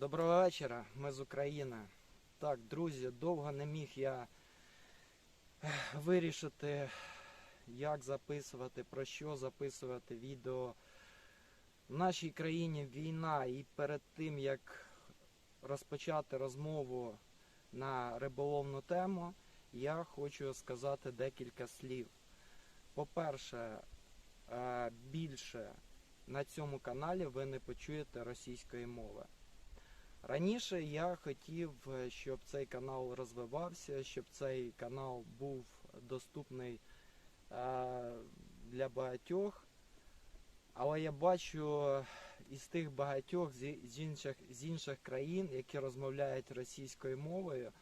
Доброго вечора, ми з України. Так, друзі, довго не міг я вирішити, як записувати, про що записувати відео. В нашій країні війна, і перед тим як розпочати розмову на риболовну тему, я хочу сказати декілька слів. По-перше, е, більше на цьому каналі ви не почуєте російської мови. Раніше я хотів, е, щоб цей канал розвивався, щоб цей канал був доступний е, для багатьох. Але я бачу е, із тих багатьох з інших, з інших країн, які розмовляють російською мовою,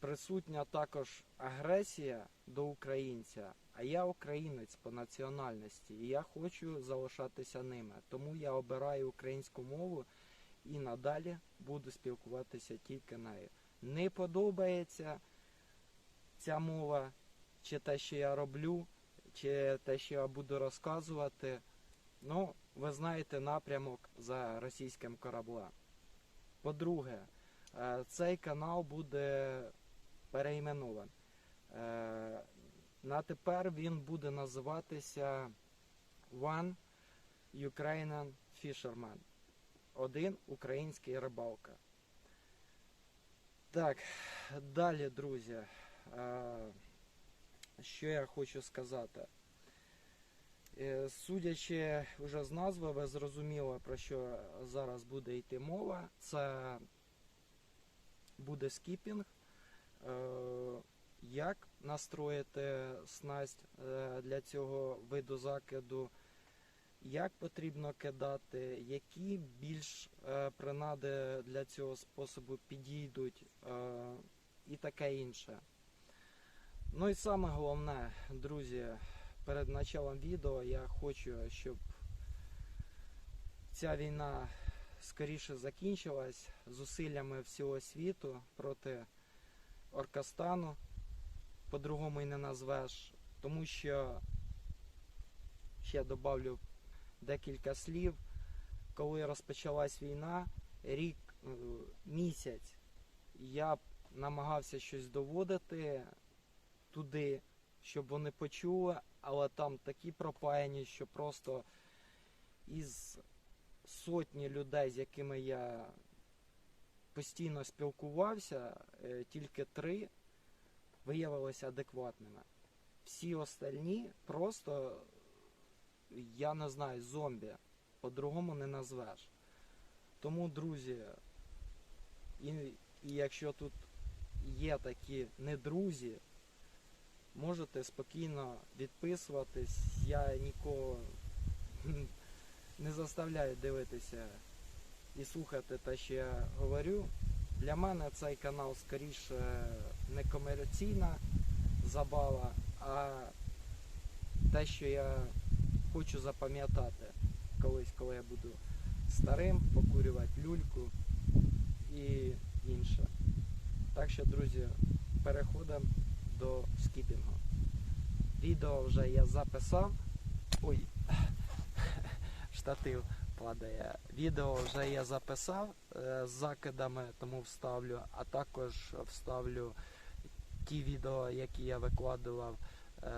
присутня також агресія до українця. А я українець по національності, і я хочу залишатися ними. Тому я обираю українську мову і надалі буду спілкуватися тільки нею. Не подобається ця мова, чи те, що я роблю, чи те, що я буду розказувати. Ну, ви знаєте напрямок за російським кораблем. По-друге, е, цей канал буде переіменований. Е, На тепер він буде називатися One Ukrainian Fisherman. Один український рибалка. Так, далі, друзі. е, Що я хочу сказати? Е, Судячи вже з назви, ви зрозуміли, про що зараз буде йти мова. Це буде скіпінг. Як настроїти снасть е, для цього виду закиду, як потрібно кидати, які більш е, принади для цього способу підійдуть е, і таке інше. Ну і саме головне, друзі, перед началом відео я хочу, щоб ця війна скоріше закінчилась зусиллями всього світу проти Оркастану, по-другому і не назвеш, тому що ще добавлю декілька слів. Коли розпочалась війна, рік е, місяць я намагався щось доводити туди, щоб вони почули, але там такі пропаяні, що просто із сотні людей, з якими я постійно спілкувався, е, тільки три виявилися адекватними. Всі остальні просто, я не знаю, зомбі. По-другому не назвеш. Тому, друзі, і, і якщо тут є такі не друзі, можете спокійно відписуватись. Я нікого не заставляю дивитися і слухати те, що я говорю. Для мене цей канал скоріше не комерційна забава, а те, що я хочу запам'ятати колись, коли я буду старим, покурювати люльку і інше. Так що, друзі, переходимо до скіпінгу. Відео вже я записав. Ой, штатив падає. Відео вже я записав е, з закидами, тому вставлю, а також вставлю ті відео, які я викладував е,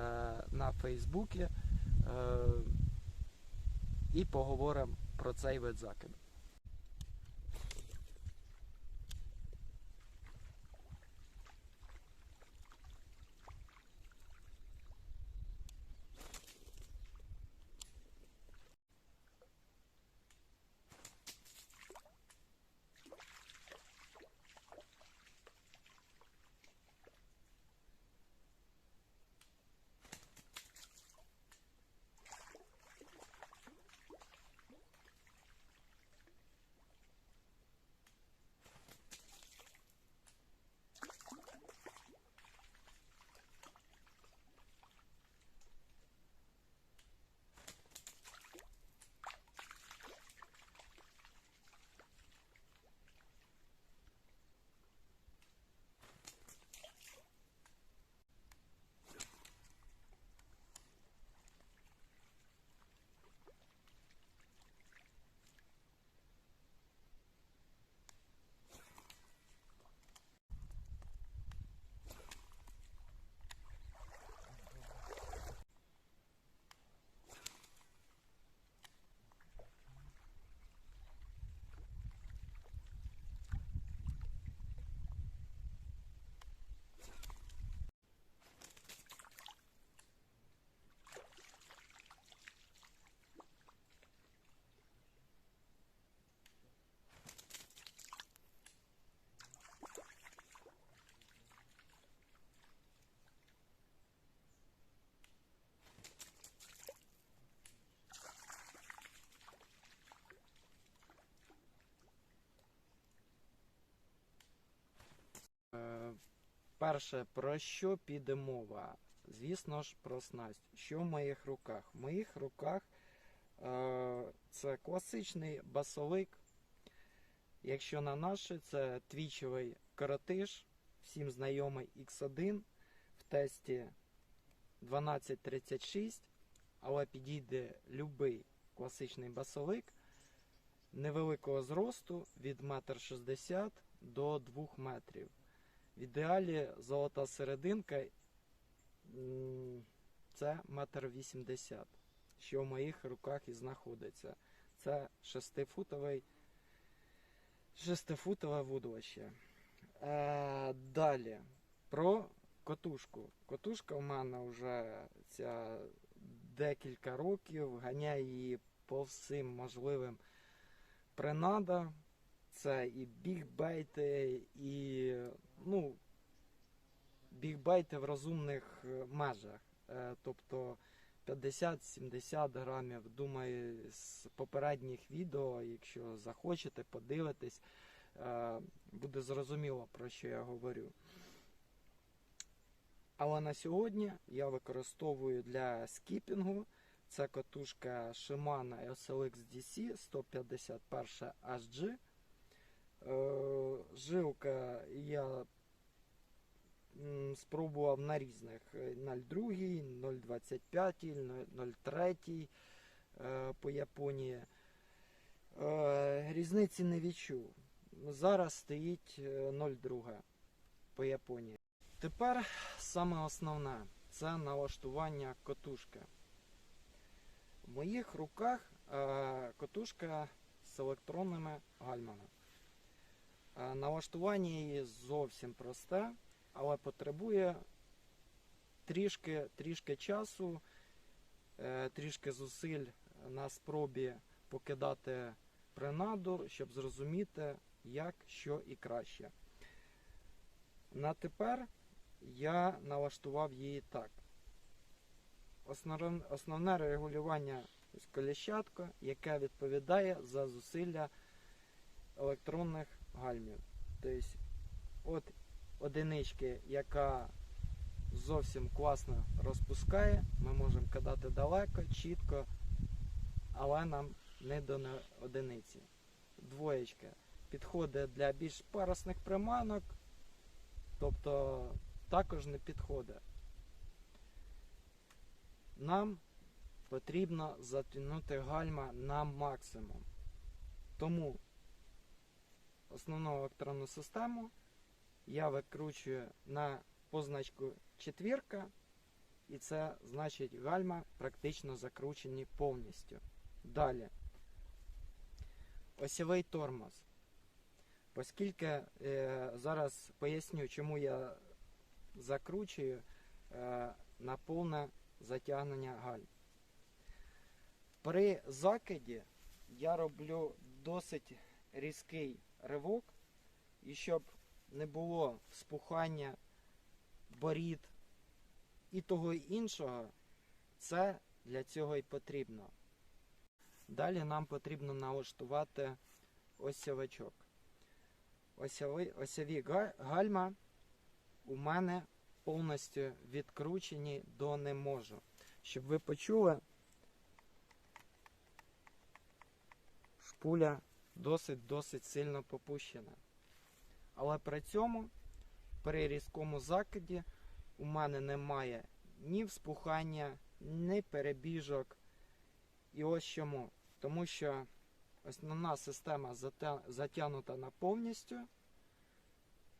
на Фейсбуці. Е, і поговоримо про цей вид закиду. Перше, про що піде мова? Звісно ж, про снасть. Що в моїх руках? В моїх руках е, це класичний басовик. Якщо на наші, це твічовий коротиш, всім знайомий X1 в тесті 1236, але підійде любий класичний басовик невеликого зросту від 1,60 м до 2 метрів. В ідеалі золота серединка це 1,80 м, що в моїх руках і знаходиться. Це 6-футовий, 6-футове. Е, далі про котушку. Котушка в мене вже ця декілька років, ганяє її по всім можливим принадам. Це і бігбейти, і ну, бігбейти в розумних е, межах. Е, Тобто 50-70 грамів. Думаю, з попередніх відео, якщо захочете, подивитись, е, буде зрозуміло, про що я говорю. Але на сьогодні я використовую для скіпінгу. Це катушка Shimano SLX DC 151 HG. Е, Жилка я спробував на різних е, 0,2, 0,25, 0,3 е, по Японії. Е, Різниці не відчув. Зараз стоїть е, 0,2 по Японії. Тепер саме основне це налаштування котушки. В моїх руках е, котушка з електронними гальмами. Е, налаштування її зовсім просте, але потребує трішки, трішки часу, е, трішки зусиль на спробі покидати принаду, щоб зрозуміти, як, що і краще. На тепер я налаштував її так. Основне, регулювання коліщатка, яке відповідає за зусилля електронних гальмів. Тобто, от одинички, яка зовсім класно розпускає, ми можемо кидати далеко, чітко, але нам не до одиниці. Двоєчка підходить для більш парусних приманок, тобто також не підходить. Нам потрібно затягнути гальма на максимум. Тому основну електронну систему я викручую на позначку четвірка, і це значить гальма практично закручені повністю. Далі. Осьовий тормоз. Оскільки е, зараз поясню, чому я закручую е, на повне затягнення гальм. При закиді я роблю досить різкий ривок, і щоб не було вспухання борід і того іншого, це для цього і потрібно. Далі нам потрібно налаштувати осьовичок. Осьові, осьові га- гальма у мене повністю відкручені до не можу. Щоб ви почули, шпуля досить-досить сильно попущена. Але при цьому, при різкому закиді, у мене немає ні вспухання, ні перебіжок. І ось чому. Тому що основна система затягнута на повністю.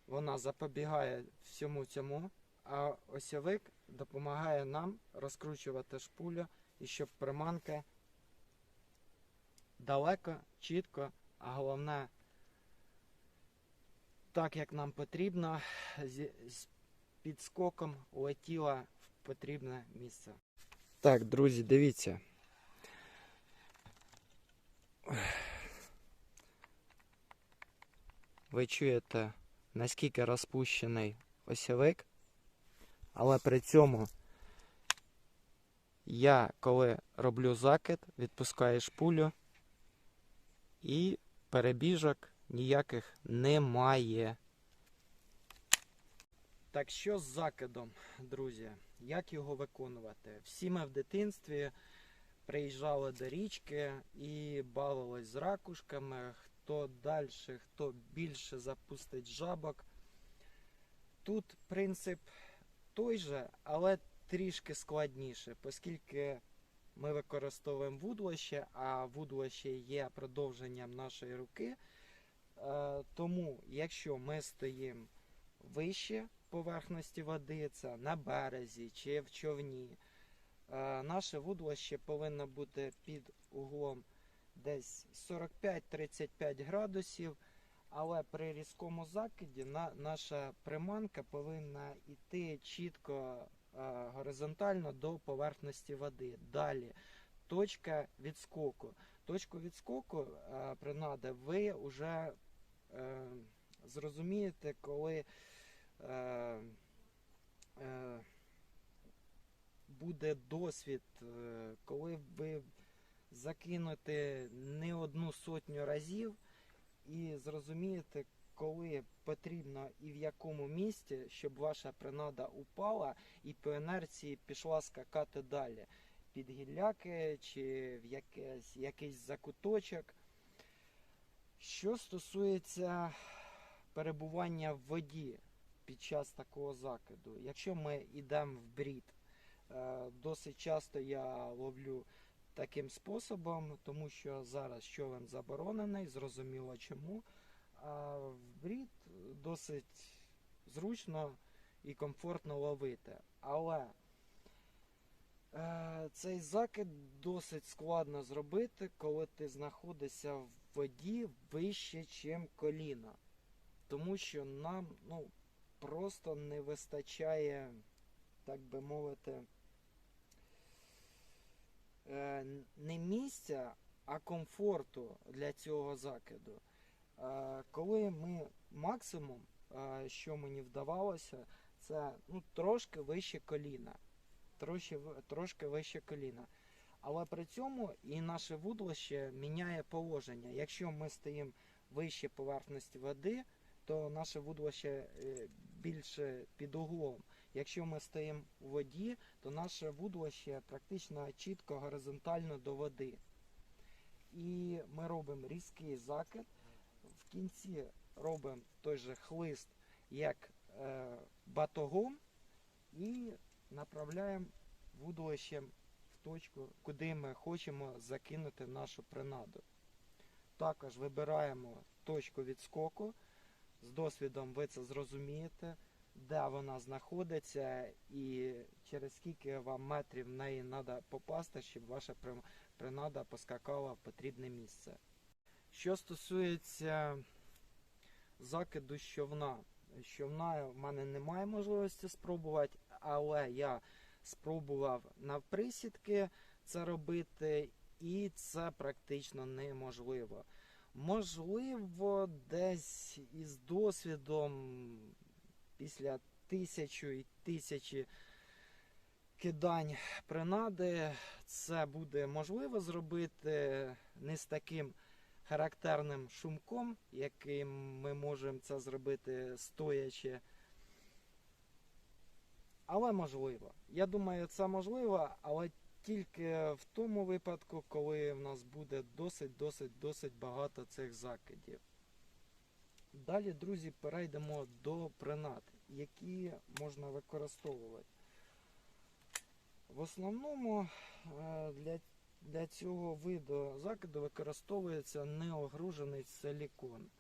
Вона запобігає всьому цьому, а осьовик допомагає нам розкручувати шпулю і щоб приманка далеко, чітко, а головне так, як нам потрібно, з підскоком летіла в потрібне місце. Так, друзі, дивіться. Ви чуєте, наскільки розпущений осьовик, але при цьому я, коли роблю закид, відпускаю шпулю і перебіжок ніяких немає. Так що з закидом, друзі? Як його виконувати? Всі ми в дитинстві приїжджали до річки і бавились з ракушками. Хто далі, хто більше запустить жабок. Тут принцип той же, але трішки складніше, оскільки ми використовуємо вудлище, а вудлище є продовженням нашої руки. Е, Тому, якщо ми стоїмо вище поверхності води, це на березі чи в човні, е, наше вудлище повинно бути під углом десь 45-35 градусів, але при різкому закиді на, наша приманка повинна йти чітко горизонтально до поверхності води. Далі точка відскоку. Точку відскоку е, принади ви вже е, зрозумієте, коли е, е, буде досвід, е, ви закинете не одну сотню разів і зрозумієте, коли потрібно і в якому місці, щоб ваша принада упала і по інерції пішла скакати далі. Під гілляки чи в якийсь, якийсь закуточок. Що стосується перебування в воді під час такого закиду, якщо ми йдемо в брід, е, досить часто я ловлю таким способом, тому що зараз човен заборонений, зрозуміло чому. А брід досить зручно і комфортно ловити. Але е, цей закид досить складно зробити, коли ти знаходишся в воді вище, ніж коліна. Тому що нам ну, просто не вистачає, так би мовити, е, не місця, а комфорту для цього закиду. Е, Коли ми максимум, е, що мені вдавалося, це ну, трошки вище коліна. Трошки, трошки вище коліна. Але при цьому і наше вудлище міняє положення. Якщо ми стоїмо вище поверхності води, то наше вудлище е, більше під углом. Якщо ми стоїмо у воді, то наше вудлище практично чітко горизонтально до води. І ми робимо різкий закид. В кінці робимо той же хлист, як е, батогом, і направляємо вудлищем в точку, куди ми хочемо закинути нашу принаду. Також вибираємо точку відскоку. З досвідом ви це зрозумієте, де вона знаходиться і через скільки вам метрів в неї треба попасти, щоб ваша принада поскакала в потрібне місце. Що стосується закиду з човна в мене немає можливості спробувати, але я спробував навприсідки це робити, і це практично неможливо. Можливо, десь із досвідом після тисячу і тисячі кидань принади це буде можливо зробити не з таким характерним шумком, яким ми можемо це зробити стоячи. Але можливо. Я думаю, це можливо, але тільки в тому випадку, коли в нас буде досить, досить, досить багато цих закидів. Далі, друзі, перейдемо до принад, які можна використовувати. В основному е, для, для цього виду закиду використовується неогружений силікон.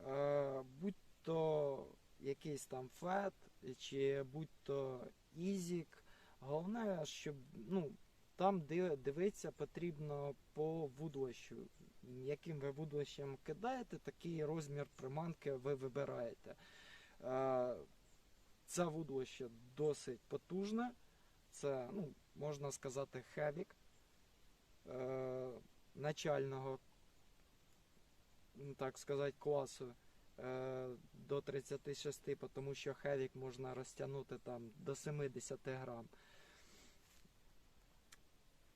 Е, Будь то якийсь там фет, чи будь то ізік. Головне, щоб ну, там ди- дивитися потрібно по вудлищу. Яким ви вудлищем кидаєте, такий розмір приманки ви вибираєте. Е, Це вудлище досить потужне. Це, ну, можна сказати, хевік начального, ну, так сказати, класу е, до 36, тому що хевік можна розтягнути там до 70 грам.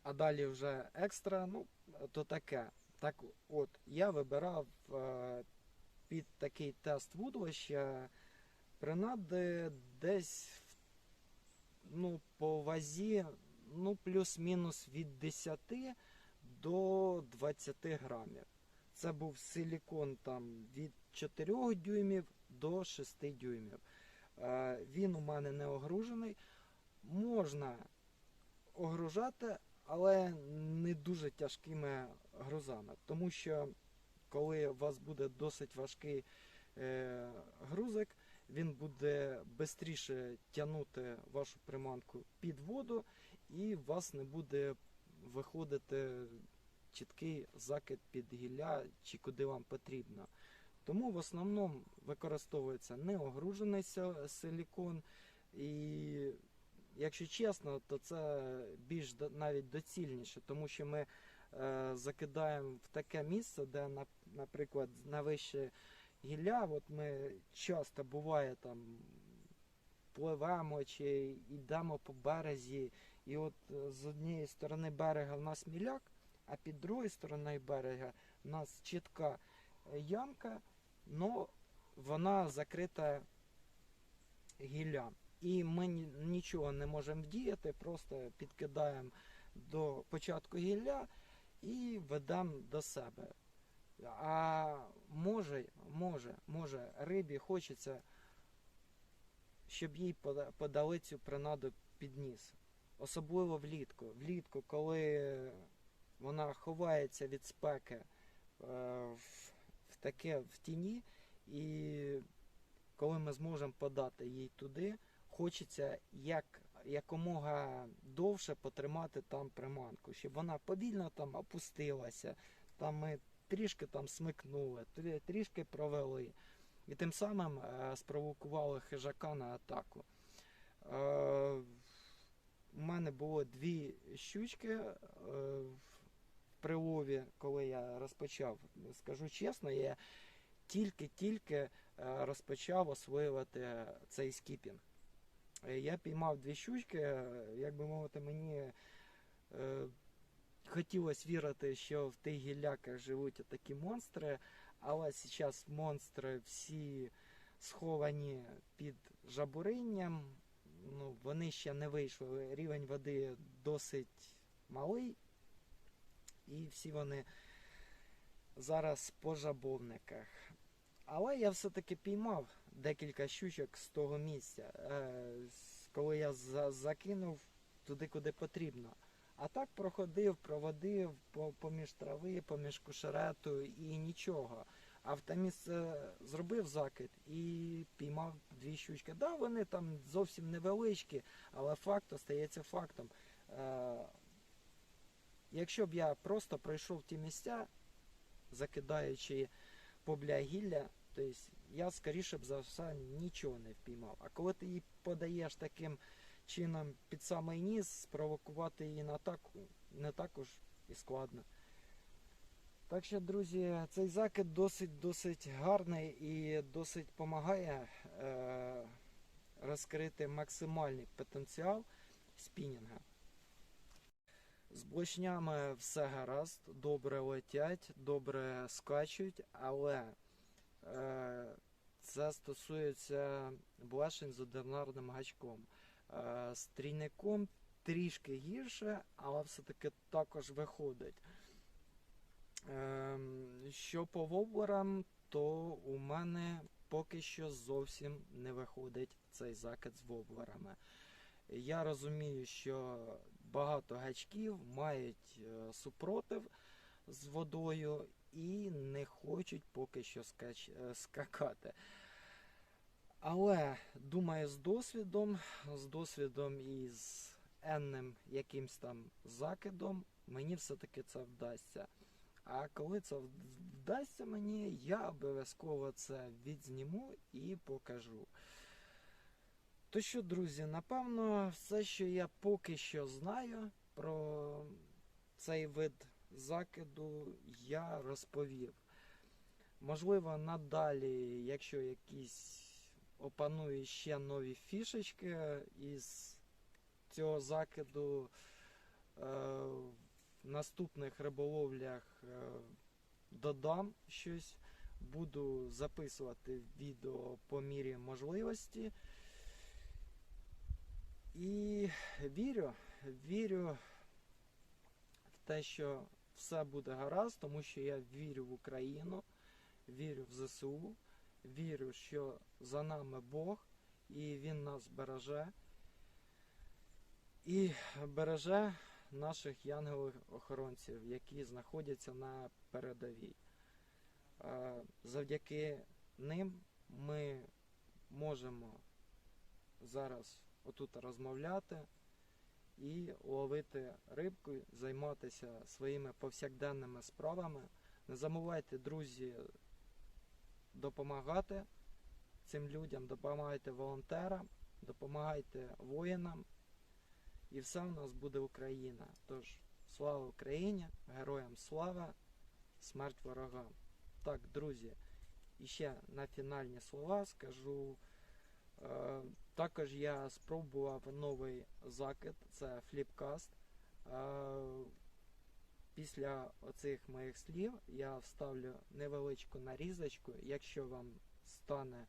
А далі вже екстра, ну, то таке. Так от, я вибирав е, під такий тест вудлища принади десь ну, по вазі ну, плюс-мінус від 10 до 20 грамів. Це був силікон там від 4 дюймів до 6 дюймів. Е, Він у мене не огружений. Можна огружати, але не дуже тяжкими грузами. Тому що коли у вас буде досить важкий е, грузик, він буде швидше тягнути вашу приманку під воду, і у вас не буде виходити чіткий закид під гілля чи куди вам потрібно. Тому в основному використовується неогружений силікон. І якщо чесно, то це більш навіть доцільніше, тому що ми е, закидаємо в таке місце, де, на- наприклад, на вище гілля, от ми часто буває там пливемо чи йдемо по березі, і от е, з однієї сторони берега в нас міляк, а під другою стороною берега в нас чітка е, ямка, але вона закрита гіллям. І ми нічого не можемо вдіяти, просто підкидаємо до початку гілля і ведемо до себе. А може, може, може, рибі хочеться, щоб їй подали цю принаду під ніс. Особливо влітку. Влітку, коли вона ховається від спеки е, в, в таке в тіні, і коли ми зможемо подати їй туди, хочеться як, якомога довше потримати там приманку, щоб вона повільно там опустилася. Там ми трішки там смикнули, трішки провели. І тим самим е, спровокували хижака на атаку. У мене було дві щучки е, в прилові, коли я розпочав. Скажу чесно, я тільки-тільки е, розпочав освоювати цей скіпінг. Е, Я піймав дві щучки, як би мовити, мені хотілося вірити, що в тих гілляках живуть такі монстри, але зараз монстри всі сховані під жабуринням. Ну, вони ще не вийшли. Рівень води досить малий. І всі вони зараз по жабовниках. Але я все-таки піймав декілька щучок з того місця, е, коли я за- закинув туди, куди потрібно. А так проходив, проводив поміж трави, поміж кушерету і нічого. А в те місце зробив закид і піймав дві щучки. Да, вони там зовсім невеличкі, але факт остається фактом. Е, якщо б я просто пройшов ті місця, закидаючи побля гілля, то есть я скоріше б за все нічого не впіймав. А коли ти її подаєш таким чином під самий ніс, спровокувати її на атаку не також і складно. Так що, друзі, цей закид досить досить гарний і досить допомагає е, розкрити максимальний потенціал спінінга. З блошнями все гаразд, добре летять, добре скачуть, але е, це стосується блешень з одинарним гачком. Е, з трійником трішки гірше, але все-таки також виходить. Ем, що по воблерам, то у мене поки що зовсім не виходить цей закид з воблерами. Я розумію, що багато гачків мають е, супротив з водою і не хочуть поки що скач... е, скакати. Але думаю, з досвідом, з досвідом і з енним якимсь там закидом, мені все-таки це вдасться. А коли це вдасться мені, я обов'язково це відзніму і покажу. То що, друзі, напевно, все, що я поки що знаю про цей вид закиду, я розповів. Можливо, надалі, якщо якісь опаную ще нові фішечки із цього закиду, е, наступних риболовлях е, додам щось буду записувати відео по мірі можливості. І вірю, вірю в те, що все буде гаразд, тому що я вірю в Україну, вірю в ЗСУ, вірю, що за нами Бог і Він нас береже. І береже наших янголів-охоронців, які знаходяться на передовій. Завдяки ним ми можемо зараз отут розмовляти і ловити рибку, займатися своїми повсякденними справами. Не забувайте, друзі, допомагати цим людям, допомагайте волонтерам, допомагайте воїнам. І все у нас буде Україна. Тож, слава Україні, героям слава, смерть ворогам. Так, друзі, і ще на фінальні слова скажу. Е, також я спробував новий закид, це фліпкаст. Е, після оцих моїх слів я вставлю невеличку нарізочку. Якщо вам стане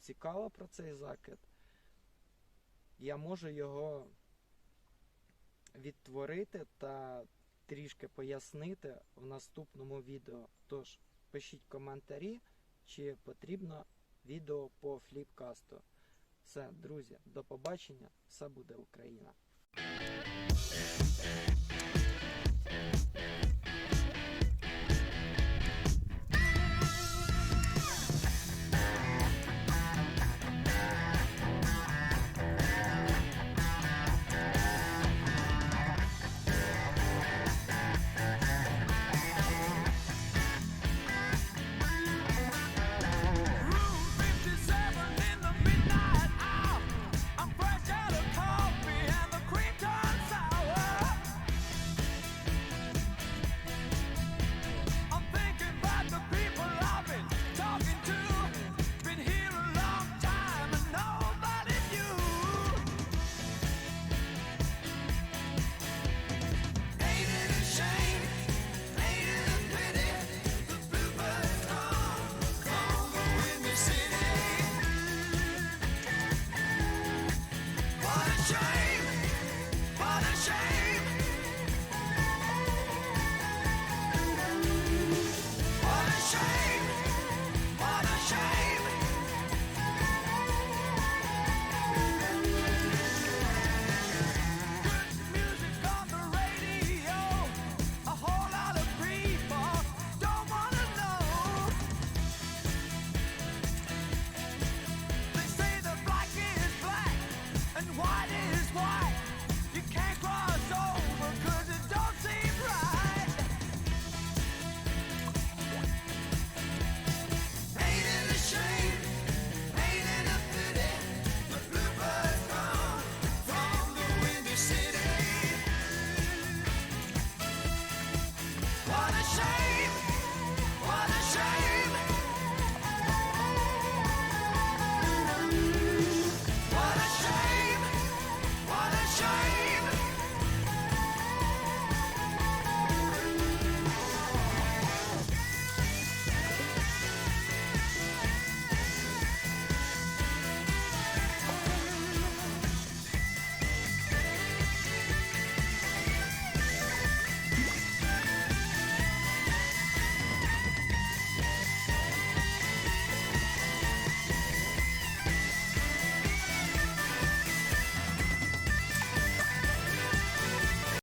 цікаво про цей закид, я можу його відтворити та трішки пояснити в наступному відео. Тож пишіть коментарі, чи потрібно відео по фліпкасту. Все, друзі, до побачення. Все буде Україна.